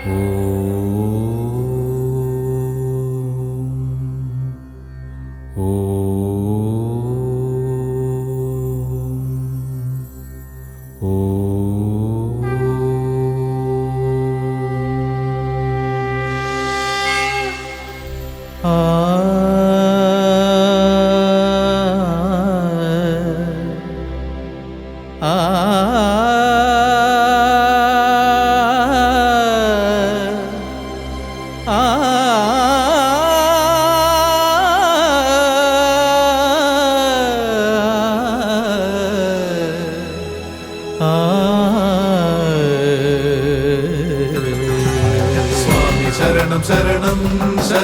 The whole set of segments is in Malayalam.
സ്വാമി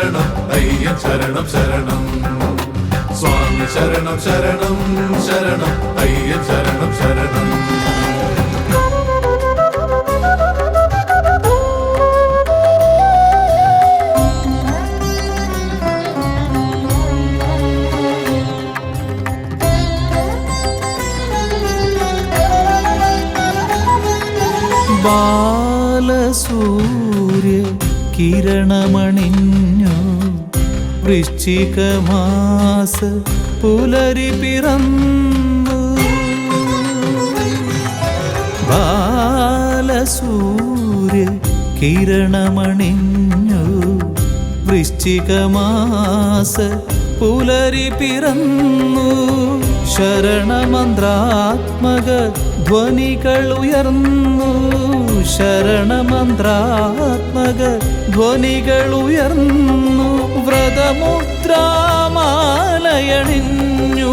ശരണം അയ്യൻ ശരണം ശരണം. സ്വാമി ശരണം ശരണം ശരണം അയ്യൻ ശരണം ശരണം. ബാലസൂര്യ കിരണമണിഞ്ഞു വൃശ്ചികമാസ പുലരി പിറന്നു. ബാലസൂര്യ കിരണമണിഞ്ഞു വൃശ്ചികമാസ പുലരി പിറന്നു. ശരണമന്ത്രാത്മക ധ്വനികൾ ഉയർന്നു ശരണമന്ത്രാത്മക ധ്വനികൾ ഉയർന്നു വ്രതമുദ്രാമാലയണിഞ്ഞു.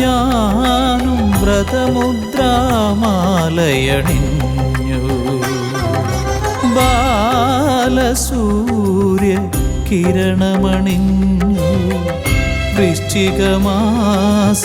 ഞാനും വ്രതമുദ്രാമാലയണിഞ്ഞു. ബാലസൂര്യ കിരണമണിഞ്ഞു വൃശ്ചികമാസ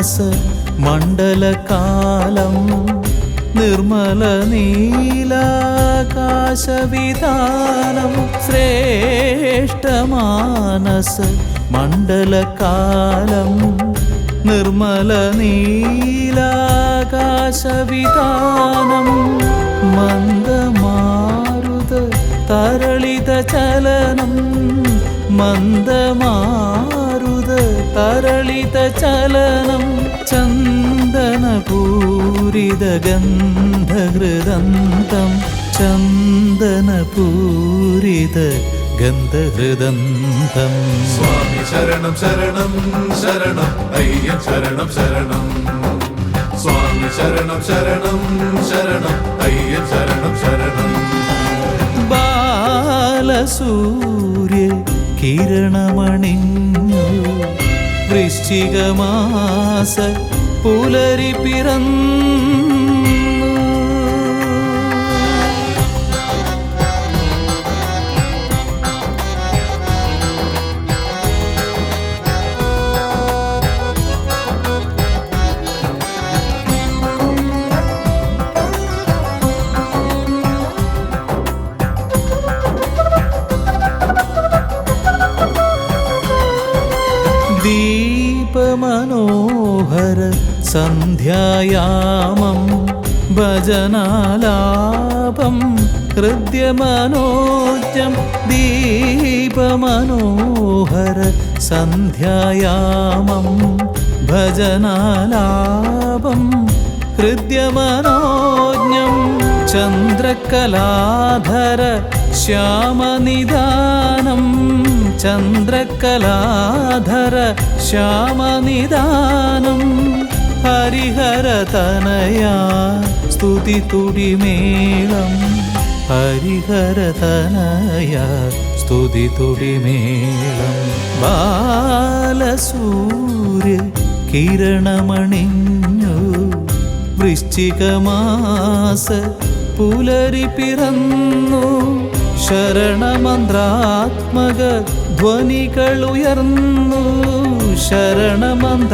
ശ്രേഷ്ഠമാനസ മണ്ഡലകാലം നിർമ്മല നീലാകാശവിധാനം ശ്രേഷ്ഠമാനസ മണ്ഡലകാലം നിർമ്മല നീലാകാശവിധാനം മന്ദമാരുത തരളിത ചലനം മന്ദമാരുത തരളിത ചലനം ചന്ദനപൂരിത ഗന്ധഹൃദന്തം ചന്ദനപൂരിത ഗന്ധഹൃദന്തം സ്വാമി ശരണം ശരണം ശരണം അയ്യ ശരണം ശരണം. സ്വാമി ശരണം ശരണം ശരണം അയ്യ ശരണം ശരണം. ബാലസൂര്യ കിരണമണിഞ്ഞു വൃശ്ചികമാസ പുലരി പിറന്നു സന്ധ്യായാമം ഭജനാലാപം ഹൃദ്യമനോജം ദീപമനോഹര സന്ധ്യായാമം ഭജനാലാപം ഹൃദ്യമനോജ്ഞം ചന്ദ്രകലാധര ശ്യാമനിദാനം ചന്ദ്രകലാധര ശ്യാമനിദാനം. ഹരിഹരതനയാ സ്തുതി തുടിമേളം ഹരിഹരതനയാ സ്തുതി തുടിമേളം ബാലസൂര്യ കിരണമണിഞ്ഞു വൃശ്ചികമാസ പുലരി പിറന്നു. ശരണമന്ത്രാത്മക ധ്വനികളുയർന്നു ശരണമന്ത്രാത്മക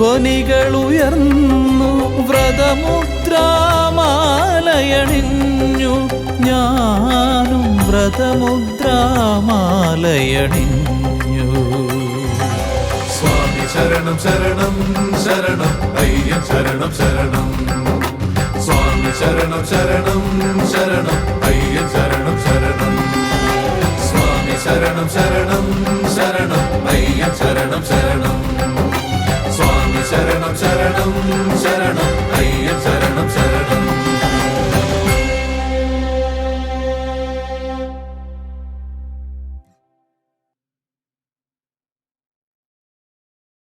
ധ്വനികളുയർന്നു വ്രതമുദ്രാമാലയണിഞ്ഞു. ഞാനും വ്രതമുദ്രാമാലയണിഞ്ഞു. സ്വാമി ശരണം ശരണം ശരണം അയ്യൻ ശരണം ശരണം. സ്വാമി ശരണം ശരണം ശരണം അയ്യൻ ശരണം ശരണം. സ്വാമി ശരണം ശരണം ശരണം അയ്യൻ ശരണം ശരണം. ശരണം ശരണം ശരണം അയ്യൻ